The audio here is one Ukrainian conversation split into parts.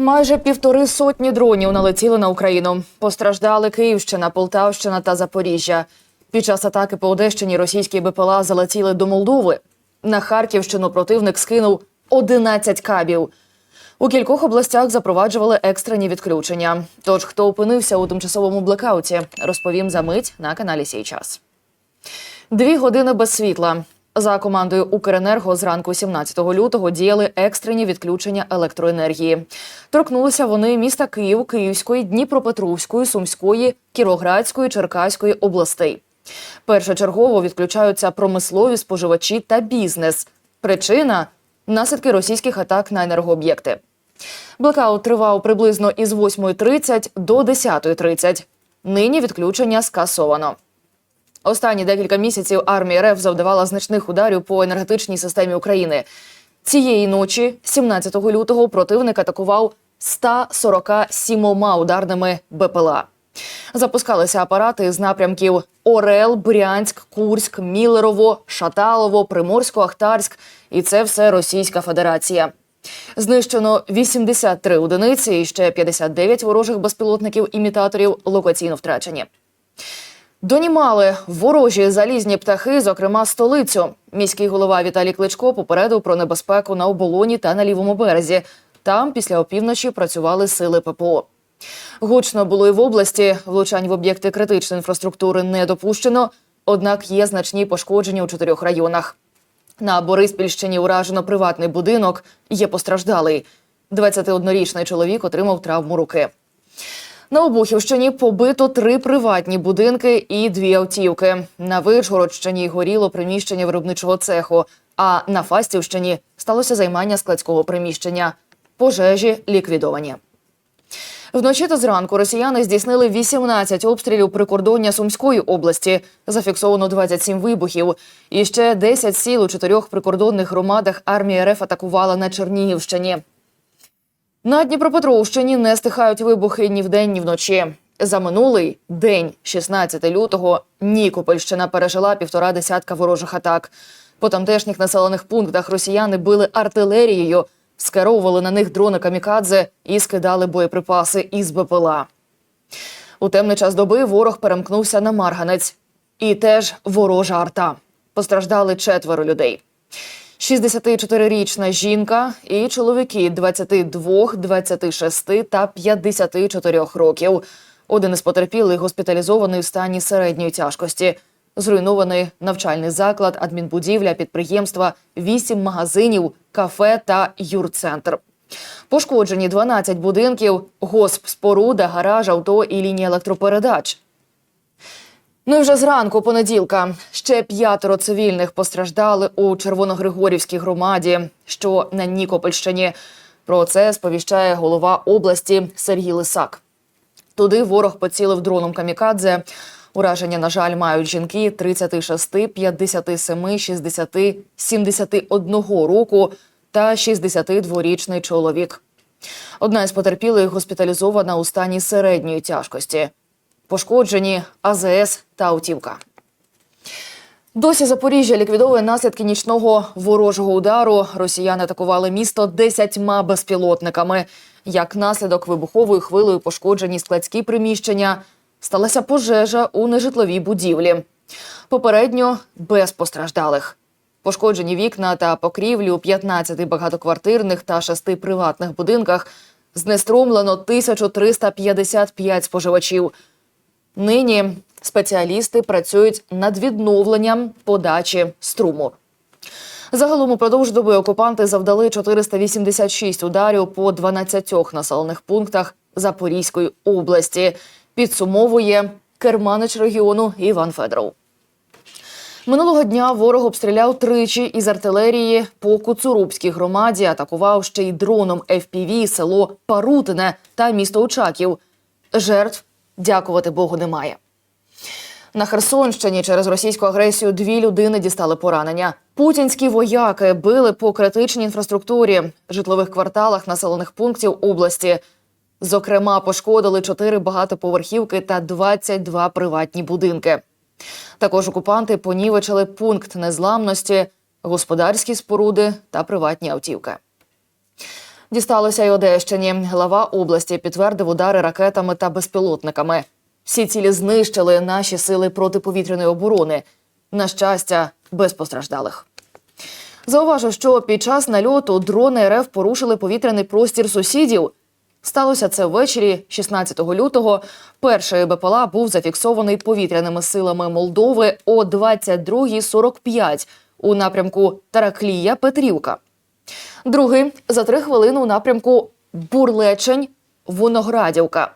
Майже півтори сотні дронів налетіли на Україну. Постраждали Київщина, Полтавщина та Запоріжжя. Під час атаки по Одещині російські БПЛА залетіли до Молдови. На Харківщину противник скинув 11 кабів. У кількох областях запроваджували екстрені відключення. Тож, хто опинився у тимчасовому блекауті, розповім за мить на каналі Сій час. Дві години без світла. За командою Укренерго зранку 17 лютого діяли екстрені відключення електроенергії. Торкнулися вони міста Київ, Київської, Дніпропетровської, Сумської, Кіровоградської, Черкаської областей. Першочергово відключаються промислові споживачі та бізнес. Причина наслідки російських атак на енергооб'єкти. Блекаут тривав приблизно із 8.30 до 10.30. Нині відключення скасовано. Останні декілька місяців армія РФ завдавала значних ударів по енергетичній системі України. Цієї ночі, 17 лютого, противник атакував 147 ударними БПЛА. Запускалися апарати з напрямків Орел, Брянськ, Курськ, Мілерово, Шаталово, Приморсько-Ахтарськ. І це все Російська Федерація. Знищено 83 одиниці і ще 59 ворожих безпілотників-імітаторів локаційно втрачені. Донімали ворожі залізні птахи, зокрема столицю. Міський голова Віталій Кличко попередив про небезпеку на оболоні та на лівому березі. Там після опівночі працювали сили ППО. Гучно було і в області. Влучань в об'єкти критичної інфраструктури не допущено, однак є значні пошкодження у чотирьох районах. На Бориспільщині уражено приватний будинок. Є постраждалий. 21-річний чоловік отримав травму руки. На Обухівщині побито три приватні будинки і дві автівки. На Вишгородщині горіло приміщення виробничого цеху. А на Фастівщині сталося займання складського приміщення. Пожежі ліквідовані. Вночі та зранку росіяни здійснили 18 обстрілів прикордоння Сумської області. Зафіксовано 27 вибухів. І ще 10 сіл у чотирьох прикордонних громадах армія РФ атакувала на Чернігівщині. На Дніпропетровщині не стихають вибухи ні вдень, ні вночі. За минулий день, 16 лютого, Нікопольщина пережила півтора десятка ворожих атак. По тамтешніх населених пунктах росіяни били артилерією, скеровували на них дрони камікадзе і скидали боєприпаси із БПЛА. У темний час доби ворог перемкнувся на Марганець. І теж ворожа арта. Постраждали четверо людей. 64-річна жінка і чоловіки 22, 26 та 54 років. Один із потерпілих госпіталізований в стані середньої тяжкості. Зруйнований навчальний заклад, адмінбудівля, підприємства, 8 магазинів, кафе та юрцентр. Пошкоджені 12 будинків, госп, споруда, гараж, авто і лінія електропередач. Ну і вже зранку понеділка ще п'ятеро цивільних постраждали у Червоногригорівській громаді, що на Нікопольщині. Про це сповіщає голова області Сергій Лисак. Туди ворог поцілив дроном камікадзе. Ураження, на жаль, мають жінки 36, 57, 60, 71 року та 62-річний чоловік. Одна із потерпілих госпіталізована у стані середньої тяжкості. Пошкоджені АЗС та автівка. Досі Запоріжжя ліквідовує наслідки нічного ворожого удару. Росіяни атакували місто десятьма безпілотниками. Як наслідок вибуховою хвилею пошкоджені складські приміщення, сталася пожежа у нежитловій будівлі. Попередньо без постраждалих. Пошкоджені вікна та покрівлі у 15 багатоквартирних та 6 приватних будинках. Знеструмлено 1355 споживачів. Нині спеціалісти працюють над відновленням подачі струму. Загалом упродовж доби окупанти завдали 486 ударів по 12 населених пунктах Запорізької області. Підсумовує керманич регіону Іван Федоров. Минулого дня ворог обстріляв тричі із артилерії по Куцурубській громаді, атакував ще й дроном FPV село Парутине та місто Очаків. Жертв, дякувати Богу, немає. На Херсонщині через російську агресію дві людини дістали поранення. Путінські вояки били по критичній інфраструктурі, житлових кварталах населених пунктів області. Зокрема, пошкодили чотири багатоповерхівки та 22 приватні будинки. Також окупанти понівечили пункт незламності, господарські споруди та приватні автівки. Дісталося й Одещині. Глава області підтвердив удари ракетами та безпілотниками. Всі цілі знищили наші сили протиповітряної оборони. На щастя, без постраждалих. Зауважу, що під час нальоту дрони РФ порушили повітряний простір сусідів. Сталося це ввечері 16 лютого. Перший БПЛА був зафіксований повітряними силами Молдови о 22.45 у напрямку Тараклія Петрівка. Другий за три хвилини у напрямку Бурлечень Воноградівка.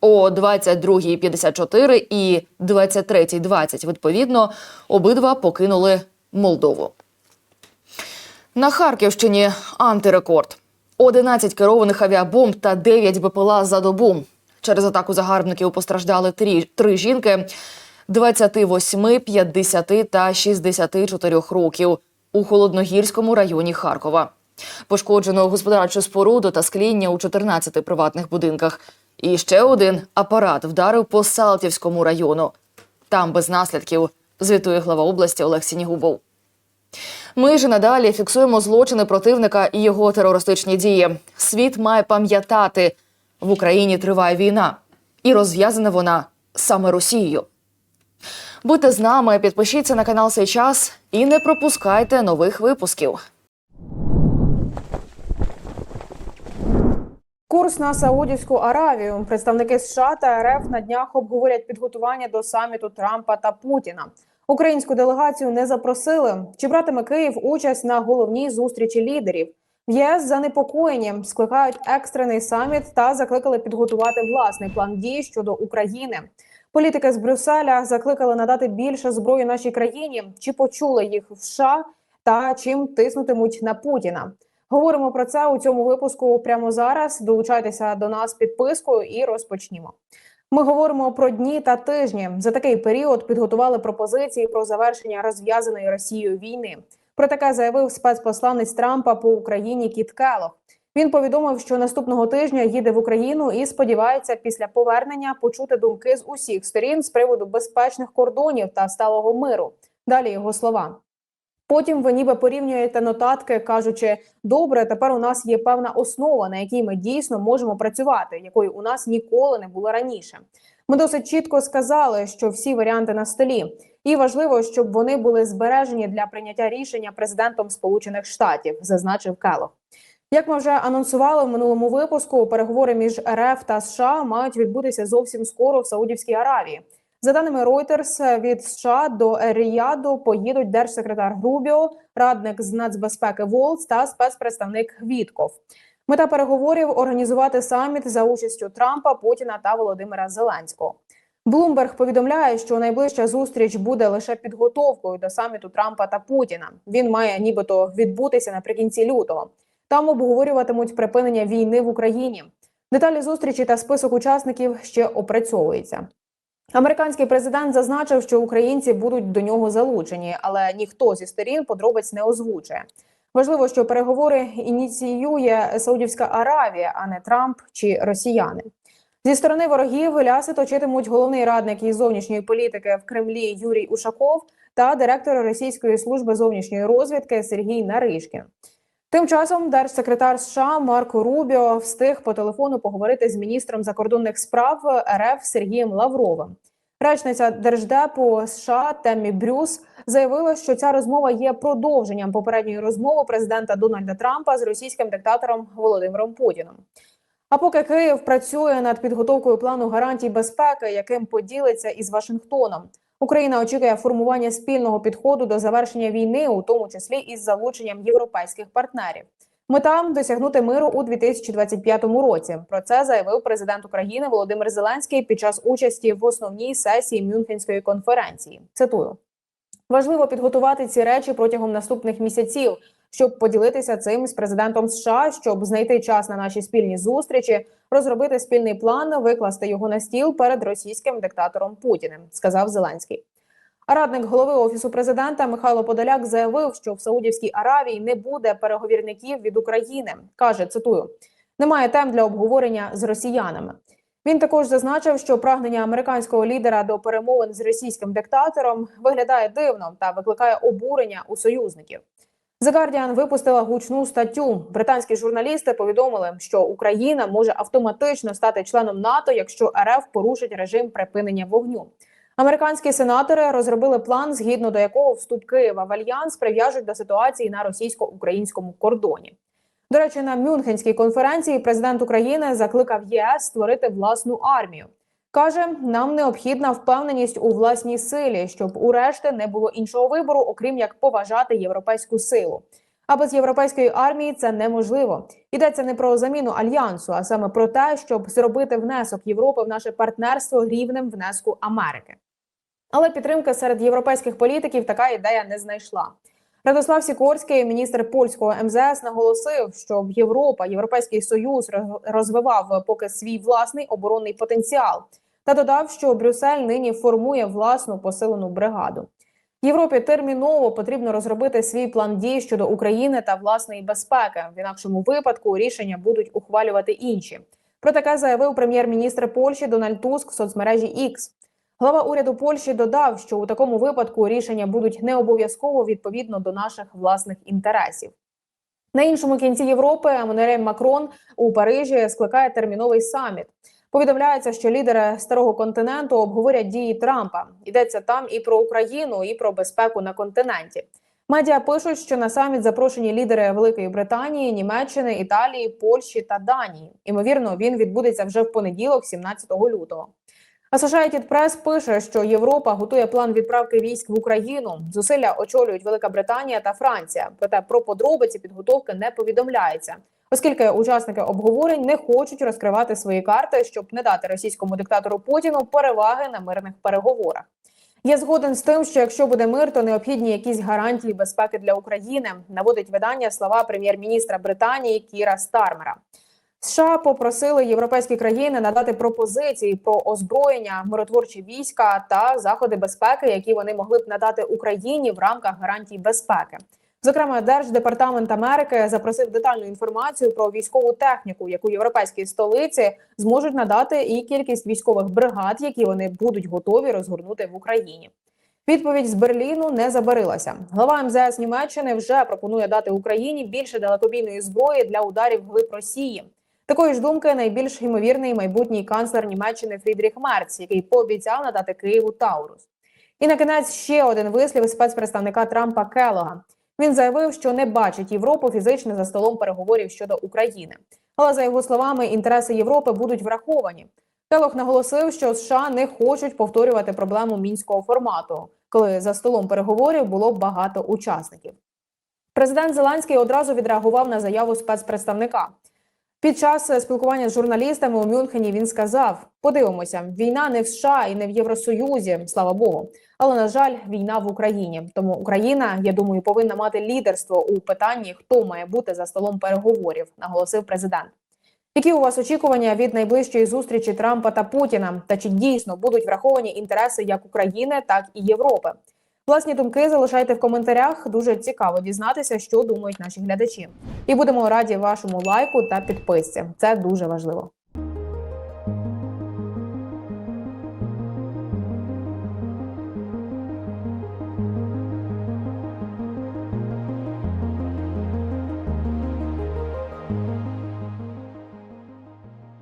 О 22.54 і 23.20, відповідно, обидва покинули Молдову. На Харківщині антирекорд. 11 керованих авіабомб та 9 БПЛА за добу. Через атаку загарбників постраждали три, три жінки 28, 50 та 64 років у Холодногірському районі Харкова. Пошкоджено господарчу споруду та скління у 14 приватних будинках. І ще один апарат вдарив по Салтівському району. Там без наслідків, звітує глава області Олег Сінігубов. Ми ж надалі фіксуємо злочини противника і його терористичні дії. Світ має пам'ятати, в Україні триває війна, і розв'язана вона саме Росією. Будьте з нами, підпишіться на канал «Сей час і не пропускайте нових випусків. Курс на Саудівську Аравію. Представники США та РФ на днях обговорять підготування до саміту Трампа та Путіна. Українську делегацію не запросили. Чи братиме Київ участь на головній зустрічі лідерів? В ЄС занепокоєні скликають екстрений саміт та закликали підготувати власний план дій щодо України. Політики з Брюсселя закликали надати більше зброї нашій країні. Чи почули їх в США та чим тиснутимуть на Путіна? Говоримо про це у цьому випуску прямо зараз. Долучайтеся до нас підпискою і розпочнімо. Ми говоримо про дні та тижні. За такий період підготували пропозиції про завершення розв'язаної Росією війни. Про таке заявив спецпосланець Трампа по Україні Кіт Келох. Він повідомив, що наступного тижня їде в Україну і сподівається після повернення почути думки з усіх сторін з приводу безпечних кордонів та сталого миру. Далі його слова. Потім ви ніби порівнюєте нотатки, кажучи, добре, тепер у нас є певна основа, на якій ми дійсно можемо працювати, якої у нас ніколи не було раніше. Ми досить чітко сказали, що всі варіанти на столі, і важливо, щоб вони були збережені для прийняття рішення президентом Сполучених Штатів, зазначив Келох. Як ми вже анонсували в минулому випуску, переговори між РФ та США мають відбутися зовсім скоро в Саудівській Аравії. За даними Reuters, від США до Ріяду поїдуть держсекретар Грубіо, радник з нацбезпеки Волц та спецпредставник Вітков. Мета переговорів організувати саміт за участю Трампа, Путіна та Володимира Зеленського. Блумберг повідомляє, що найближча зустріч буде лише підготовкою до саміту Трампа та Путіна. Він має нібито відбутися наприкінці лютого. Там обговорюватимуть припинення війни в Україні. Деталі зустрічі та список учасників ще опрацьовуються. Американський президент зазначив, що українці будуть до нього залучені, але ніхто зі сторін подробиць не озвучує. Важливо, що переговори ініціює Саудівська Аравія, а не Трамп чи Росіяни. Зі сторони ворогів ляси точитимуть головний радник із зовнішньої політики в Кремлі Юрій Ушаков та директор Російської служби зовнішньої розвідки Сергій Наришкін. Тим часом держсекретар США Марко Рубіо встиг по телефону поговорити з міністром закордонних справ РФ Сергієм Лавровим. Речниця держдепу США Теммі Брюс заявила, що ця розмова є продовженням попередньої розмови президента Дональда Трампа з російським диктатором Володимиром Путіном. А поки Київ працює над підготовкою плану гарантій безпеки, яким поділиться із Вашингтоном, Україна очікує формування спільного підходу до завершення війни, у тому числі із залученням європейських партнерів. Мета досягнути миру у 2025 році. Про це заявив президент України Володимир Зеленський під час участі в основній сесії Мюнхенської конференції. Цитую. Важливо підготувати ці речі протягом наступних місяців, щоб поділитися цим з президентом США, щоб знайти час на наші спільні зустрічі, розробити спільний план, викласти його на стіл перед російським диктатором Путіним, сказав Зеленський. Радник голови офісу президента Михайло Подоляк заявив, що в Саудівській Аравії не буде переговірників від України. каже цитую: немає тем для обговорення з росіянами. Він також зазначив, що прагнення американського лідера до перемовин з російським диктатором виглядає дивно та викликає обурення у союзників. The Guardian випустила гучну статтю. Британські журналісти повідомили, що Україна може автоматично стати членом НАТО, якщо РФ порушить режим припинення вогню. Американські сенатори розробили план, згідно до якого вступ Києва в альянс прив'яжуть до ситуації на російсько-українському кордоні. До речі, на Мюнхенській конференції президент України закликав ЄС створити власну армію. Каже, нам необхідна впевненість у власній силі, щоб у решти не було іншого вибору, окрім як поважати європейську силу. А без європейської армії це неможливо. Йдеться не про заміну альянсу, а саме про те, щоб зробити внесок Європи в наше партнерство рівнем внеску Америки. Але підтримки серед європейських політиків така ідея не знайшла. Радослав Сікорський, міністр польського МЗС, наголосив, щоб Європа, Європейський Союз роз- розвивав поки свій власний оборонний потенціал, та додав, що Брюссель нині формує власну посилену бригаду. Європі терміново потрібно розробити свій план дій щодо України та власної безпеки. В інакшому випадку рішення будуть ухвалювати інші. Про таке заявив прем'єр-міністр Польщі Дональд Туск в соцмережі X. Глава уряду Польщі додав, що у такому випадку рішення будуть не обов'язково відповідно до наших власних інтересів. На іншому кінці Європи Еммануель Макрон у Парижі скликає терміновий саміт. Повідомляється, що лідери старого континенту обговорять дії Трампа. Йдеться там і про Україну, і про безпеку на континенті. Медіа пишуть, що на саміт запрошені лідери Великої Британії, Німеччини, Італії, Польщі та Данії. Імовірно, він відбудеться вже в понеділок, 17 лютого. Associated Press пише, що Європа готує план відправки військ в Україну. Зусилля очолюють Велика Британія та Франція. Проте про подробиці підготовки не повідомляється, оскільки учасники обговорень не хочуть розкривати свої карти, щоб не дати російському диктатору Путіну переваги на мирних переговорах. Я згоден з тим, що якщо буде мир, то необхідні якісь гарантії безпеки для України. Наводить видання слова прем'єр-міністра Британії Кіра Стармера. США попросили європейські країни надати пропозиції про озброєння, миротворчі війська та заходи безпеки, які вони могли б надати Україні в рамках гарантій безпеки. Зокрема, Держдепартамент Америки запросив детальну інформацію про військову техніку, яку європейські столиці зможуть надати, і кількість військових бригад, які вони будуть готові розгорнути в Україні. Відповідь з Берліну не забарилася. Глава МЗС Німеччини вже пропонує дати Україні більше далекобійної зброї для ударів глиб Росії. Такої ж думки найбільш ймовірний майбутній канцлер Німеччини Фрідріх Мерц, який пообіцяв надати Києву Таурус. І на кінець ще один вислів спецпредставника Трампа Келога. Він заявив, що не бачить Європу фізично за столом переговорів щодо України. Але за його словами, інтереси Європи будуть враховані. Келог наголосив, що США не хочуть повторювати проблему мінського формату, коли за столом переговорів було багато учасників. Президент Зеленський одразу відреагував на заяву спецпредставника. Під час спілкування з журналістами у Мюнхені він сказав: подивимося, війна не в США і не в Євросоюзі, слава Богу. Але на жаль, війна в Україні. Тому Україна, я думаю, повинна мати лідерство у питанні, хто має бути за столом переговорів, наголосив президент. Які у вас очікування від найближчої зустрічі Трампа та Путіна? Та чи дійсно будуть враховані інтереси як України, так і Європи? Власні думки залишайте в коментарях. Дуже цікаво дізнатися, що думають наші глядачі. І будемо раді вашому лайку та підписці. Це дуже важливо.